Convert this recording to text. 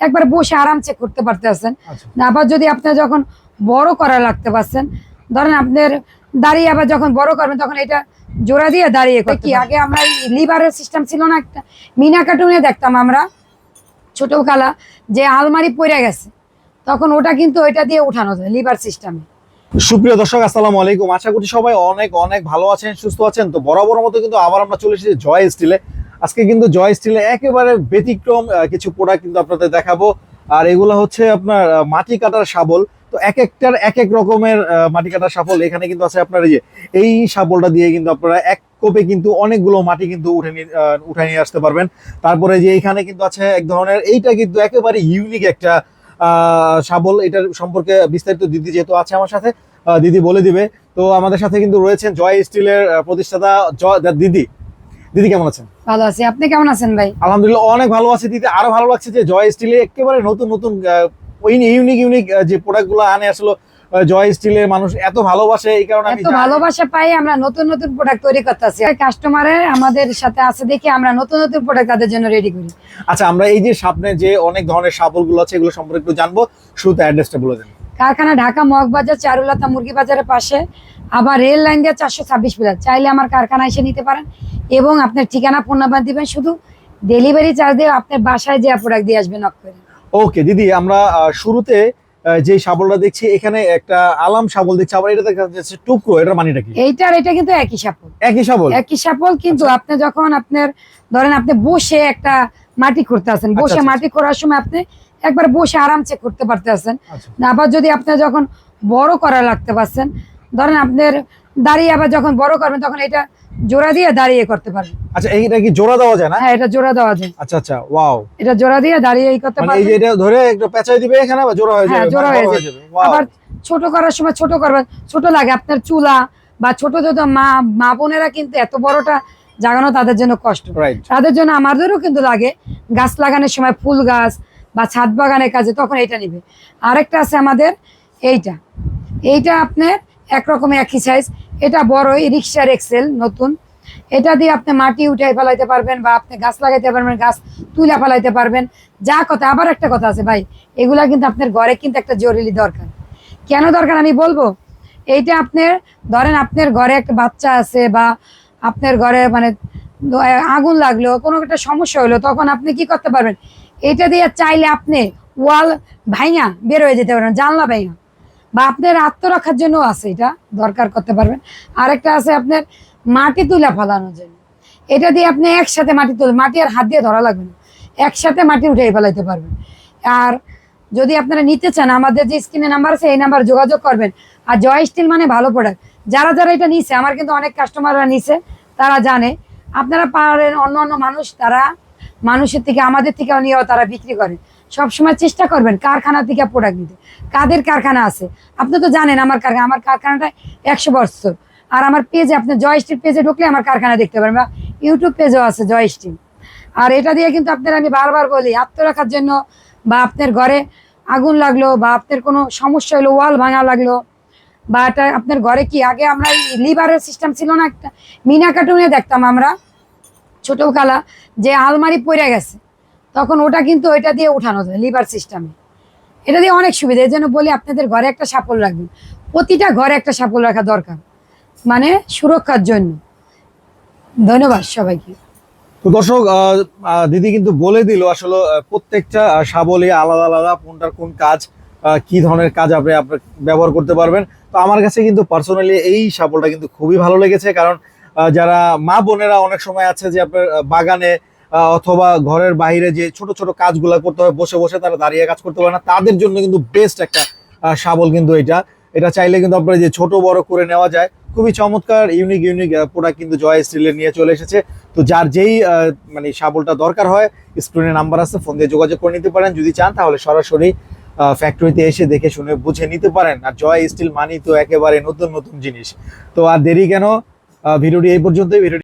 একবার বসে আরামসে করতে পারতেছেন। আচ্ছা। আবার যদি আপনি যখন বড় করা লাগতে পারছেন ধরেন আপনার দাঁড়িয়ে আবার যখন বড় করবেন তখন এটা জোড়া দিয়ে দাঁড়িয়ে করতে কি আগে আমরা লিভারের সিস্টেম ছিল না একটা মিনা কার্টুনে দেখতাম আমরা ছোট কালা যে আলমারি পড়ে গেছে তখন ওটা কিন্তু ওইটা দিয়ে উঠানো যায় লিভার সিস্টেমে সুপ্রিয় দর্শক আসসালামু আলাইকুম। আশা করি সবাই অনেক অনেক ভালো আছেন সুস্থ আছেন। তো বরাবর মতো কিন্তু আবার আমরা চলে এসেছি জয় স্টিলে আজকে কিন্তু জয় স্টিলে একেবারে ব্যতিক্রম কিছু প্রোডাক্ট কিন্তু আপনাদের দেখাবো। আর এগুলো হচ্ছে আপনার মাটি কাটার শাবল। তো এক একটার এক এক রকমের মাটি কাটার শাবল। এখানে কিন্তু আছে আপনার এই যে, এই শাবলটা দিয়ে কিন্তু আপনারা এক কোপে কিন্তু অনেকগুলো মাটি কিন্তু উঠে নিয়ে উঠে নিয়ে আসতে পারবেন। তারপরে যে এখানে কিন্তু আছে এক ধরনের, এইটা কিন্তু একেবারে ইউনিক একটা শাবল। এটার সম্পর্কে বিস্তারিত দিদি যেহেতু আছে আমার সাথে দিদি বলে দিবে। তো আমাদের সাথে কিন্তু রয়েছেন জয় স্টিলের প্রতিষ্ঠাতা জয় দিদি। দিদি কেমন আছেন? ভালো আছি। আপনি কেমন আছেন ভাই? আলহামদুলিল্লাহ অনেক ভালো আছে দিদি। আরও ভালো লাগছে যে জয় স্টিলে একেবারে নতুন নতুন ইউনিক ইউনিক যে প্রোডাক্টগুলো আনে আসলে জয় স্টিলের মানুষ এত ভালোবাসে এই কারণে আমি এত ভালোবাসা পাই আমরা নতুন নতুন প্রোডাক্ট তৈরি করতেছি। কাস্টমারের আমাদের সাথে আছে দেখে আমরা নতুন নতুন প্রোডাক্ট তাদের জন্য রেডি করি। আচ্ছা আমরা এই যে সামনে যে অনেক ধরনের শাবলগুলো আছে এগুলো সম্পর্কে একটু জানব। শুরুতে অ্যাড্রেসটা বলে দেন। কারখানা ঢাকা মগবাজার চারুলতা মুরগি বাজারের পাশে। আবার রেল লাইন দিয়ে চারশো ছাব্বিশ প্লাস চাইলে আমার কারখানা এসে নিতে পারেন। এবং আপনার ঠিকানা ফোন নাম্বার দিবেন। শুধু ডেলিভারি চার্জ দিয়ে আপনার বাসায় যে প্রোডাক্ট দিয়ে আসবেন নক করে। ওকে দিদি আমরা শুরুতে যে শাবলটা দেখছি এখানে একটা আলাম শাবল দেখছি। আবার এটা দেখা যাচ্ছে টুকরো। এটার মানিটা কি? এইটার এটা কিন্তু একই সাপল একই শাবল? একই সাপল কিন্তু আচ্ছা। আপনি যখন আপনার ধরেন আপনি বসে একটা মাটি করতে আছেন বসে আচ্ছা, মাটি করার সময় আপনি একবার বসে আরামসে করতে পারতেছেন আচ্ছা। আবার যদি আপনি যখন বড় করা লাগতে পারছেন ধরেন আপনার দাঁড়িয়ে আবার যখন বড় করবেন তখন এটা জোড়া দিয়ে দাঁড়িয়ে করতে পারবেন। আচ্ছা এইটা কি জোড়া দেওয়া যায় না? হ্যাঁ এটা জোড়া দেওয়া যায়। আচ্ছা আচ্ছা ওয়াও। এটা জোড়া দিয়ে দাঁড়িয়ে করতে মানে এই যে এটা ধরে একটু পেঁচাই দিবে এখানে আবার জোড়া হয়ে যাবে হ্যাঁ, জোড়া মানে হয়ে যাবে। আবার ছোট করার সময় ছোট করবেন। ছোট লাগে আপনার চুলা বা ছোট ছোট মা মা বোনেরা কিন্তু এত বড়টা জাগানো তাদের জন্য কষ্ট। তাদের জন্য আমাদেরও কিন্তু লাগে গাছ লাগানোর সময় ফুল গাছ বা ছাদ বাগানের কাজে তখন এটা নিবে। আরেকটা আছে আমাদের এইটা। এইটা আপনার একরকম একই সাইজ এটা বড় এই রিক্সার এক্সেল নতুন। এটা দিয়ে আপনি মাটি উঠাই ফেলাইতে পারবেন বা আপনি গাছ লাগাইতে পারবেন গাছ তুলে ফেলাইতে পারবেন। যা কথা আবার একটা কথা আছে ভাই এগুলা কিন্তু আপনার ঘরে কিন্তু একটা জরুরি দরকার। কেন দরকার আমি বলব? এইটা আপনার ধরেন আপনার ঘরে একটা বাচ্চা আছে বা আপনার ঘরে মানে আগুন লাগল, কোনো একটা সমস্যা হলো, তখন আপনি কি করতে পারবেন? এটা দিয়ে চাইলে আপনি ওয়াল ভাইয়া বের হয়ে যেতে পারবেন জানলা ভাইয়া বা আপনার আত্মরক্ষার জন্য আছে এটা, দরকার করতে পারবেন। আরেকটা আছে আপনার মাটি তুলে ফেলানোর জন্য। এটা দিয়ে আপনি একসাথে মাটি তুলে, মাটি আর হাত দিয়ে ধরা লাগবে না। একসাথে মাটি উঠে ফেলাইতে পারবেন। আর যদি আপনারা নিতে চান, আমাদের যে স্ক্রিনে নাম্বার আছে, এই নাম্বার যোগাযোগ করবেন। আর জয় স্টিল মানে ভালো প্রোডাক্ট যারা যারা এটা নিছে, আমার কিন্তু অনেক কাস্টমাররা নিছে, তারা জানে। আপনারা পারেন অন্য অন্য মানুষ, তারা মানুষের থেকে, আমাদের থেকেও নিয়েও তারা বিক্রি করে। সবসময় চেষ্টা করবেন কারখানা থেকে প্রোডাক্ট নিতে। কাদের কারখানা আছে? আপনি তো জানেন আমার কারখানা, আমার কারখানাটা একশো বছর। আর আমার পেজে আপনি জয় স্টিল পেজে ঢুকলে আমার কারখানা দেখতে পারেন বা ইউটিউব পেজেও আছে জয় স্টিল। আর এটা দিয়ে কিন্তু আপনারা আমি বারবার বলি, আত্মরক্ষার জন্য বা আপনার ঘরে আগুন লাগল বা আপনার কোনো সমস্যা হলো, ওয়াল ভাঙা লাগল। বা এটা আপনার ঘরে কি? আগে আমরা এই লিভারের সিস্টেম ছিল না একটা। মিনা কার্টুনে দেখতাম আমরা ছোট কালা যে আলমারি পড়ে গেছে। তখন ওটা কিন্তু ওইটা দিয়ে উঠানো যায় লিভার সিস্টেমে এটা দিয়ে অনেক সুবিধা, এই জন্য বলি আপনাদের ঘরে একটা সাপল রাখবেন। প্রতিটা ঘরে একটা সাপল রাখা দরকার মানে সুরক্ষার জন্য। ধন্যবাদ সবাইকে। তো দর্শক দিদি কিন্তু বলে দিল আসলে প্রত্যেকটা শাবলে আলাদা আলাদা কোনটার কোন কাজ কি ধরনের কাজ আপনি ব্যবহার করতে পারবেন। তো আমার কাছে কিন্তু পার্সোনালি এই সাবলটা কিন্তু খুবই ভালো লেগেছে, কারণ যারা মা বোনেরা অনেক সময় আছে যে আপনার বাগানে অথবা ঘরের বাইরে যে ছোট ছোট কাজগুলো করতে হয়, বসে বসে তারা দাঁড়িয়ে কাজ করতে পারে না, তাদের জন্য কিন্তু বেস্ট একটা শাবল কিন্তু এটা। এটা চাইলে কিন্তু আপনার যে ছোট বড় করে নেওয়া যায় খুবই চমৎকার ইউনিক ইউনিক প্রোডাক্ট কিন্তু জয় স্টিলের নিয়ে চলে এসেছে। তো যার যেই মানে শাবলটা দরকার হয় স্ক্রিনে নাম্বার আছে ফোন দিয়ে যোগাযোগ করে নিতে পারেন। যদি চান, তাহলে সরাসরি ফ্যাক্টরিতে এসে দেখে শুনে বুঝে নিতে পারেন। আর জয় স্টিল মানি তো একেবারে নতুন নতুন জিনিস। তো আর দেরি কেন ভিডিওটি এই পর্যন্তই। ভিডিওটি